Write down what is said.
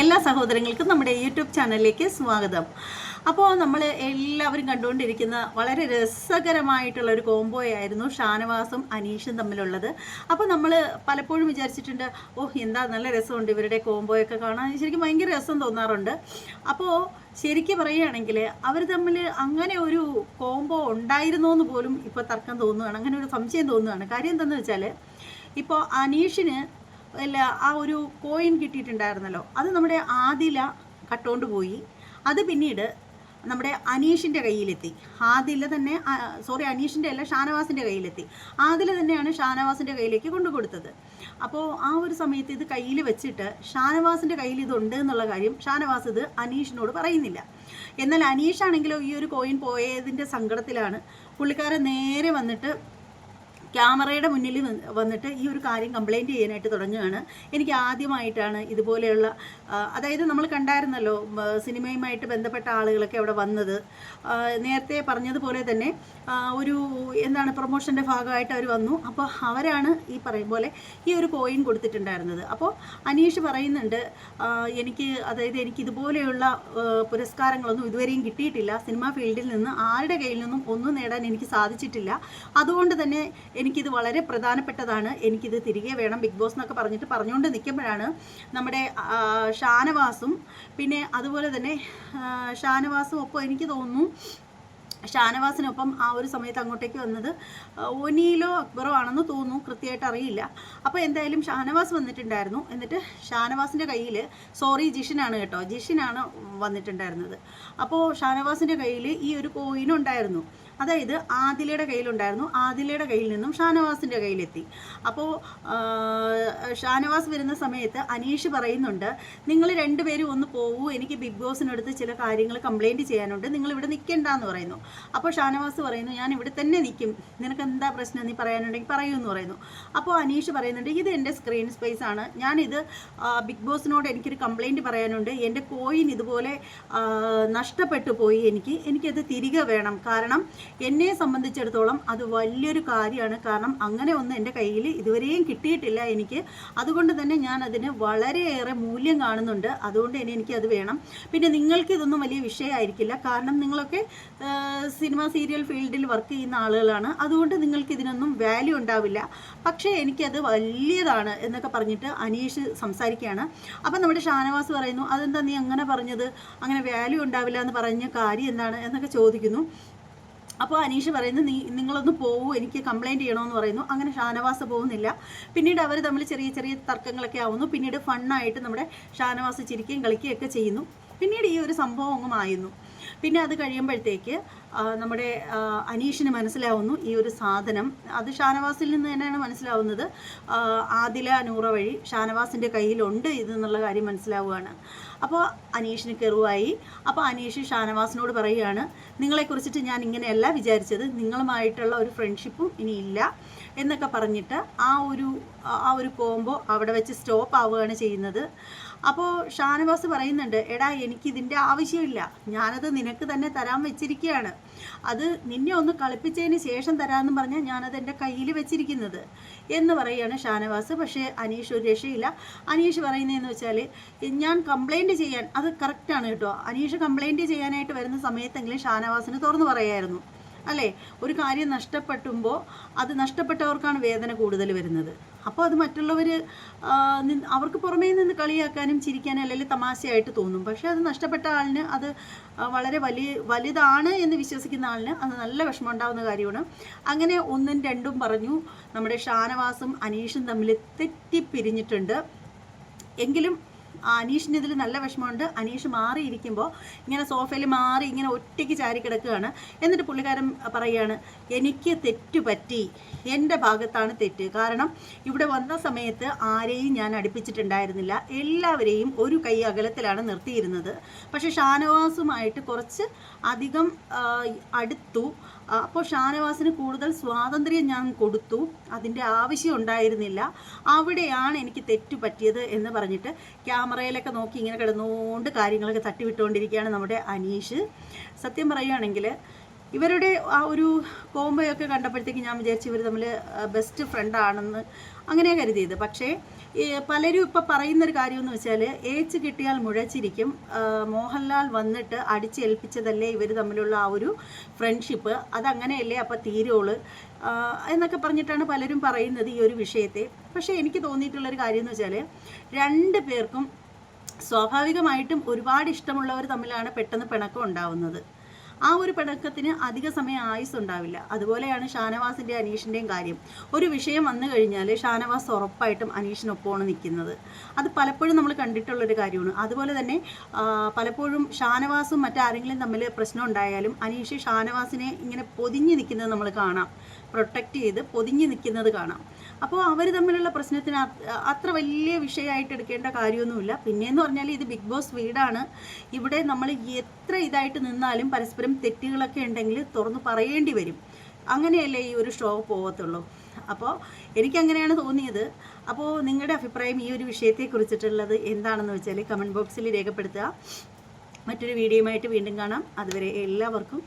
എല്ലാ സഹോദരങ്ങൾക്കും നമ്മുടെ യൂട്യൂബ് ചാനലിലേക്ക് സ്വാഗതം. അപ്പോൾ നമ്മൾ എല്ലാവരും കണ്ടുകൊണ്ടിരിക്കുന്ന വളരെ രസകരമായിട്ടുള്ള ഒരു കോംബോ ആയിരുന്നു ഷാനവാസും അനീഷും തമ്മിലുള്ളത്. അപ്പോൾ നമ്മൾ പലപ്പോഴും വിചാരിച്ചിട്ടുണ്ട് ഓ എന്താ നല്ല രസമുണ്ട് ഇവരുടെ കോംബോയൊക്കെ കാണാൻ. ശരിക്കും ഭയങ്കര രസം തോന്നാറുണ്ട്. അപ്പോൾ ശരിക്കും പറയുകയാണെങ്കിൽ അവർ തമ്മിൽ അങ്ങനെ ഒരു കോംബോ ഉണ്ടായിരുന്നോ എന്ന് പോലും ഇപ്പോൾ തർക്കം തോന്നുകയാണ് അങ്ങനെ ഒരു സംശയം തോന്നുകയാണ് കാര്യം എന്താണെന്ന് വെച്ചാൽ ഇപ്പോൾ അനീഷിന് അല്ല ആ ഒരു കോയിൻ കിട്ടിയിട്ടുണ്ടായിരുന്നല്ലോ. അത് നമ്മുടെ ആദില കട്ടുകൊണ്ട് പോയി. അത് പിന്നീട് നമ്മുടെ അനീഷിന്റെ കയ്യിലെത്തി. ആദില തന്നെ സോറി അനീഷിന്റെ അല്ല ഷാനവാസിന്റെ കയ്യിലെത്തി. ആദില തന്നെയാണ് ഷാനവാസിന്റെ കയ്യിലേക്ക് കൊണ്ടു കൊടുത്തത് അപ്പോൾ ആ ഒരു സമയത്ത് ഇത് കയ്യിൽ വെച്ചിട്ട് ഷാനവാസിന്റെ കയ്യിൽ ഇതുണ്ട് എന്നുള്ള കാര്യം ഷാനവാസ് ഇത് അനീഷിനോട് പറയുന്നില്ല. എന്നാൽ അനീഷാണെങ്കിലോ ഈ ഒരു കോയിൻ പോയതിന്റെ സങ്കടത്തിലാണ് പുള്ളിക്കാരൻ നേരെ വന്നിട്ട് ക്യാമറയുടെ മുന്നിൽ വന്നിട്ട് ഈ ഒരു കാര്യം കംപ്ലൈന്റ് ചെയ്യാനായിട്ട് തുടങ്ങുകയാണ്. എനിക്ക് ആദ്യമായിട്ടാണ് ഇതുപോലെയുള്ള അതായത് നമ്മൾ കണ്ടായിരുന്നല്ലോ സിനിമയുമായിട്ട് ബന്ധപ്പെട്ട ആളുകളൊക്കെ അവിടെ വന്നത്. നേരത്തെ പറഞ്ഞതുപോലെ തന്നെ ഒരു എന്താണ് പ്രൊമോഷന്റെ ഭാഗമായിട്ട് അവർ വന്നു. അപ്പോൾ അവരാണ് ഈ പറയും പോലെ ഈ ഒരു കോയിൻ കൊടുത്തിട്ടുണ്ടായിരുന്നത്. അപ്പോൾ അനീഷ് പറയുന്നുണ്ട് എനിക്ക് അതായത് എനിക്ക് ഇതുപോലെയുള്ള പുരസ്കാരങ്ങളൊന്നും ഇതുവരെയും കിട്ടിയിട്ടില്ല. സിനിമാ ഫീൽഡിൽ നിന്ന് ആരുടെ കയ്യിൽ നിന്നും ഒന്നും നേടാൻ എനിക്ക് സാധിച്ചിട്ടില്ല. അതുകൊണ്ട് തന്നെ എനിക്കിത് വളരെ പ്രധാനപ്പെട്ടതാണ്. എനിക്കിത് തിരികെ വേണം ബിഗ് ബോസ് എന്നൊക്കെ പറഞ്ഞിട്ട് പറഞ്ഞുകൊണ്ട് നിൽക്കുമ്പോഴാണ് നമ്മുടെ ഷാനവാസും പിന്നെ അതുപോലെ തന്നെ ഷാനവാസും ഒപ്പം എനിക്ക് തോന്നുന്നു ഷാനവാസിനൊപ്പം ആ ഒരു സമയത്ത് അങ്ങോട്ടേക്ക് വന്നത് ഒനിയിലോ അക്ബറോ ആണെന്ന് തോന്നുന്നു. കൃത്യമായിട്ട് അറിയില്ല. അപ്പോൾ എന്തായാലും ഷാനവാസ് വന്നിട്ടുണ്ടായിരുന്നു. എന്നിട്ട് ഷാനവാസിന്റെ കയ്യിൽ സോറി ജിഷിനാണ് കേട്ടോ. ജിഷിനാണ് വന്നിട്ടുണ്ടായിരുന്നത്. അപ്പോൾ ഷാനവാസിന്റെ കയ്യിൽ ഈ ഒരു കോയിൻ ഉണ്ടായിരുന്നു. അതായത് ആദിലയുടെ കയ്യിലുണ്ടായിരുന്നു. ആദിലയുടെ കയ്യിൽ നിന്നും ഷാനവാസിന്റെ കയ്യിലെത്തി. അപ്പോൾ ഷാനവാസ് വരുന്ന സമയത്ത് അനീഷ് പറയുന്നുണ്ട് നിങ്ങൾ രണ്ടുപേരും ഒന്ന് പോകൂ എനിക്ക് ബിഗ് ബോസിനടുത്ത് ചില കാര്യങ്ങൾ കംപ്ലൈന്റ് ചെയ്യാനുണ്ട്. നിങ്ങൾ ഇവിടെ നിൽക്കേണ്ട എന്ന് പറയുന്നു. അപ്പോൾ ഷാനവാസ് പറയുന്നു ഞാൻ ഇവിടെ തന്നെ നിൽക്കും. നിനക്ക് എന്താ പ്രശ്നം? നീ പറയാനുണ്ടെങ്കിൽ പറയൂ എന്ന് പറയുന്നു. അപ്പോൾ അനീഷ് പറയുന്നുണ്ട് ഇത് എന്റെ സ്ക്രീൻ സ്പേസ് ആണ്. ഞാനിത് ബിഗ് ബോസിനോട് എനിക്കൊരു കംപ്ലൈന്റ് പറയാനുണ്ട്. എന്റെ കോയിൻ ഇതുപോലെ നഷ്ടപ്പെട്ടു പോയി എനിക്ക്. എനിക്കത് തിരികെ വേണം. കാരണം എന്നെ സംബന്ധിച്ചിടത്തോളം അത് വലിയൊരു കാര്യമാണ്. കാരണം അങ്ങനെ ഒന്നും എന്റെ കയ്യിൽ ഇതുവരെയും കിട്ടിയിട്ടില്ല എനിക്ക്. അതുകൊണ്ട് തന്നെ ഞാൻ അതിന് വളരെയേറെ മൂല്യം കാണുന്നുണ്ട്. അതുകൊണ്ട് തന്നെ എനിക്കത് വേണം. പിന്നെ നിങ്ങൾക്ക് ഇതൊന്നും വലിയ വിഷയമായിരിക്കില്ല. കാരണം നിങ്ങളൊക്കെ സിനിമ സീരിയൽ ഫീൽഡിൽ വർക്ക് ചെയ്യുന്ന ആളുകളാണ്. അതുകൊണ്ട് നിങ്ങൾക്ക് ഇതിനൊന്നും വാല്യൂ ഉണ്ടാവില്ല. പക്ഷേ എനിക്കത് വലിയതാണ് എന്നൊക്കെ പറഞ്ഞിട്ട് അനീഷ് സംസാരിക്കുകയാണ്. അപ്പം നമ്മുടെ ഷാനവാസ് പറയുന്നു അതെന്താ നീ അങ്ങനെ പറഞ്ഞത്? അങ്ങനെ വാല്യൂ ഉണ്ടാവില്ല എന്ന് പറഞ്ഞ കാര്യം എന്താണ്? എന്നൊക്കെ ചോദിക്കുന്നു. അപ്പോൾ അനീഷ് പറയുന്നു നീ നിങ്ങളൊന്ന് പോകൂ എനിക്ക് കംപ്ലൈന്റ് ചെയ്യണമെന്ന് പറയുന്നു. അങ്ങനെ ഷാനവാസ് പോകുന്നില്ല. പിന്നീട് അവർ തമ്മിൽ ചെറിയ ചെറിയ തർക്കങ്ങളൊക്കെ ആവുന്നു. പിന്നീട് ഫണ്ണായിട്ട് നമ്മുടെ ഷാനവാസ് ചിരിക്കുകയും കളിക്കുകയൊക്കെ ചെയ്യുന്നു. പിന്നീട് ഈ ഒരു സംഭവം അങ്ങ് മായുന്നു. പിന്നെ അത് കഴിയുമ്പോഴത്തേക്ക് നമ്മുടെ അനീഷിന് മനസ്സിലാവുന്നു ഈ ഒരു സാധനം. അത് ഷാനവാസിൽ നിന്ന് തന്നെയാണ് മനസ്സിലാവുന്നത്. ആദില നൂറ വഴി ഷാനവാസിന്റെ കയ്യിലുണ്ട് ഇത് എന്നുള്ള കാര്യം മനസ്സിലാവുകയാണ്. അപ്പോൾ അനീഷിന് കെറുവായി. അപ്പോൾ അനീഷ് ഷാനവാസിനോട് പറയുകയാണ് നിങ്ങളെക്കുറിച്ചിട്ട് ഞാൻ ഇങ്ങനെയല്ല വിചാരിച്ചത്. നിങ്ങളുമായിട്ടുള്ള ഒരു ഫ്രണ്ട്ഷിപ്പും ഇനിയില്ല എന്നൊക്കെ പറഞ്ഞിട്ട് ആ ഒരു ആ ഒരു കോംബോ അവിടെ വെച്ച് സ്റ്റോപ്പ് ആവുകയാണ് ചെയ്യുന്നത്. അപ്പോൾ ഷാനവാസ് പറയുന്നുണ്ട് എടാ എനിക്കിതിന്റെ ആവശ്യമില്ല. ഞാനത് നിനക്ക് തന്നെ തരാൻ വെച്ചിരിക്കുകയാണ് അത് നിന്നെ ഒന്ന് കളിപ്പിച്ചതിന് ശേഷം തരാമെന്ന് പറഞ്ഞാൽ ഞാനത് എന്റെ കയ്യിൽ വെച്ചിരിക്കുന്നത്. എന്ന് പറയുകയാണ് ഷാനവാസ്. പക്ഷേ അനീഷ് ഒരു രക്ഷയില്ല. അനീഷ് പറയുന്നതെന്ന് വെച്ചാൽ ഞാൻ കംപ്ലൈന്റ് ചെയ്യാൻ അത് കറക്റ്റാണ് കേട്ടോ. അനീഷ് കംപ്ലൈന്റ് ചെയ്യാനായിട്ട് വരുന്ന സമയത്തെങ്കിലും ഷാനവാസിന് തുറന്നു പറയായിരുന്നു. അല്ലേ? ഒരു കാര്യം നഷ്ടപ്പെട്ടുമ്പോൾ അത് നഷ്ടപ്പെട്ടവർക്കാണ് വേദന കൂടുതൽ വരുന്നത്. അപ്പോൾ അത് മറ്റുള്ളവർ അവർക്ക് പുറമേ നിന്ന് കളിയാക്കാനും ചിരിക്കാനും അല്ലെങ്കിൽ തമാശയായിട്ട് തോന്നും. പക്ഷേ അത് നഷ്ടപ്പെട്ട ആളിന് അത് വളരെ വലിയ വലുതാണ് എന്ന് വിശ്വസിക്കുന്ന ആളിന് അത് നല്ല വിഷമം ഉണ്ടാകുന്ന കാര്യമാണ്. അങ്ങനെ ഒന്നും രണ്ടും പറഞ്ഞു. നമ്മുടെ ഷാനവാസും അനീഷും തമ്മിൽ തെറ്റിപ്പിരിഞ്ഞിട്ടുണ്ട്. എങ്കിലും അനീഷിന് ഇതിൽ നല്ല വിഷമമുണ്ട്. അനീഷ് മാറിയിരിക്കുമ്പോൾ ഇങ്ങനെ സോഫയിൽ മാറി ഇങ്ങനെ ഒറ്റയ്ക്ക് ചാരി കിടക്കുകയാണ്. എന്നിട്ട് പുള്ളിക്കാരൻ പറയുകയാണ് എനിക്ക് തെറ്റ് പറ്റി. എന്റെ ഭാഗത്താണ് തെറ്റ്. കാരണം ഇവിടെ വന്ന സമയത്ത് ആരെയും ഞാൻ അടുപ്പിച്ചിട്ടുണ്ടായിരുന്നില്ല. എല്ലാവരെയും ഒരു കൈ അകലത്തിലാണ് നിർത്തിയിരുന്നത്. പക്ഷേ ഷാനവാസുമായിട്ട് കുറച്ച് അധികം അടുത്തു. അപ്പോൾ ഷാനവാസിന് കൂടുതൽ സ്വാതന്ത്ര്യം ഞാൻ കൊടുത്തു. അതിന്റെ ആവശ്യം ഉണ്ടായിരുന്നില്ല. അവിടെയാണ് എനിക്ക് തെറ്റു പറ്റിയത് എന്ന് പറഞ്ഞിട്ട് ക്യാമറയിലൊക്കെ നോക്കി ഇങ്ങനെ കിടന്നുകൊണ്ട് കാര്യങ്ങളൊക്കെ തട്ടിവിട്ടുകൊണ്ടിരിക്കുകയാണ് നമ്മുടെ അനീഷ്. സത്യം പറയുകയാണെങ്കിൽ ഇവരുടെ ആ ഒരു കോംബോയൊക്കെ കണ്ടപ്പോഴത്തേക്ക് ഞാൻ വിചാരിച്ചു ഇവർ തമ്മിൽ ബെസ്റ്റ് ഫ്രണ്ടാണെന്ന് അങ്ങനെ കരുതിയത്. പക്ഷേ പലരും ഇപ്പം പറയുന്നൊരു കാര്യമെന്ന് വെച്ചാൽ ഏച്ച് കിട്ടിയാൽ മുഴച്ചിരിക്കും. മോഹൻലാൽ വന്നിട്ട് അടിച്ചേൽപ്പിച്ചതല്ലേ ഇവർ തമ്മിലുള്ള ആ ഒരു ഫ്രണ്ട്ഷിപ്പ്? അതങ്ങനെയല്ലേ അപ്പം തീരുൾ എന്നൊക്കെ പറഞ്ഞിട്ടാണ് പലരും പറയുന്നത് ഈ ഒരു വിഷയത്തെ. പക്ഷേ എനിക്ക് തോന്നിയിട്ടുള്ളൊരു കാര്യം എന്ന് വെച്ചാൽ രണ്ട് പേർക്കും സ്വാഭാവികമായിട്ടും ഒരുപാട് ഇഷ്ടമുള്ളവർ തമ്മിലാണ് പെട്ടെന്ന് പിണക്കം ഉണ്ടാവുന്നത്. ആ ഒരു പിണക്കത്തിന് അധിക സമയം ആയുസ് ഉണ്ടാവില്ല. അതുപോലെയാണ് ഷാനവാസിന്റെ അനീഷിന്റെയും കാര്യം. ഒരു വിഷയം വന്നു കഴിഞ്ഞാൽ ഷാനവാസ് ഉറപ്പായിട്ടും അനീഷിനൊപ്പമാണ് നിൽക്കുന്നത് അത് പലപ്പോഴും നമ്മൾ കണ്ടിട്ടുള്ളൊരു കാര്യമാണ്. അതുപോലെ തന്നെ പലപ്പോഴും ഷാനവാസും മറ്റാരെങ്കിലും തമ്മിൽ പ്രശ്നം ഉണ്ടായാലും അനീഷ് ഷാനവാസിനെ ഇങ്ങനെ പൊതിഞ്ഞ് നിൽക്കുന്നത് നമ്മൾ കാണാം. പ്രൊട്ടക്റ്റ് ചെയ്ത് പൊതിഞ്ഞ് നിൽക്കുന്നത് കാണാം. അപ്പോൾ അവർ തമ്മിലുള്ള പ്രശ്നത്തിന് അത്ര വലിയ വിഷയമായിട്ട് എടുക്കേണ്ട കാര്യമൊന്നുമില്ല. പിന്നെയെന്ന് പറഞ്ഞാൽ ഇത് ബിഗ് ബോസ് വീടാണ്. ഇവിടെ നമ്മൾ എത്ര ഇതായിട്ട് നിന്നാലും പരസ്പരം തെറ്റുകളൊക്കെ ഉണ്ടെങ്കിൽ തുറന്നു പറയേണ്ടി വരും. അങ്ങനെയല്ലേ ഈ ഒരു ഷോ പോകത്തുള്ളൂ അപ്പോൾ എനിക്കങ്ങനെയാണ് തോന്നിയത്. അപ്പോൾ നിങ്ങളുടെ അഭിപ്രായം ഈ ഒരു വിഷയത്തെ കുറിച്ചിട്ടുള്ളത് എന്താണെന്ന് വെച്ചാൽ കമന്റ് ബോക്സിൽ രേഖപ്പെടുത്തുക. മറ്റൊരു വീഡിയോയുമായിട്ട് വീണ്ടും കാണാം. അതുവരെ എല്ലാവർക്കും